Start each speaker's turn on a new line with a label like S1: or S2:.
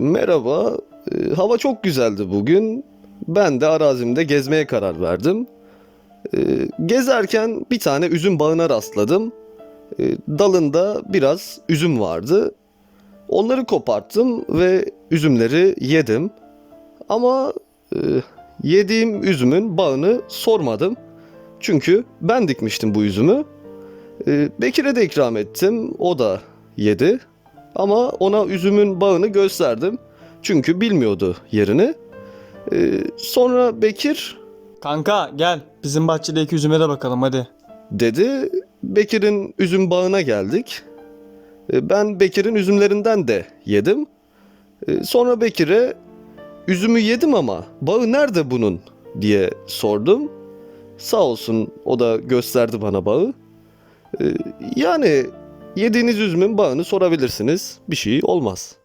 S1: Merhaba. E, Hava çok güzeldi bugün. Ben de arazimde gezmeye karar verdim. E, Gezerken bir tane üzüm bağına rastladım. E, Dalında biraz üzüm vardı. Onları koparttım ve üzümleri yedim. Ama yediğim üzümün bağını sormadım. Çünkü ben dikmiştim bu üzümü. Bekir'e de ikram ettim. O da yedi. Ama ona üzümün bağını gösterdim. Çünkü bilmiyordu yerini. E, sonra Bekir
S2: Kanka gel bizim bahçedeki üzüme de bakalım hadi.
S1: dedi. Bekir'in üzüm bağına geldik. E, Ben Bekir'in üzümlerinden de yedim. E, Sonra Bekir'e üzümü yedim ama bağı nerede bunun diye sordum. Sağ olsun o da gösterdi bana bağı. E, Yani yediğiniz üzümün bağını sorabilirsiniz. Bir şey olmaz.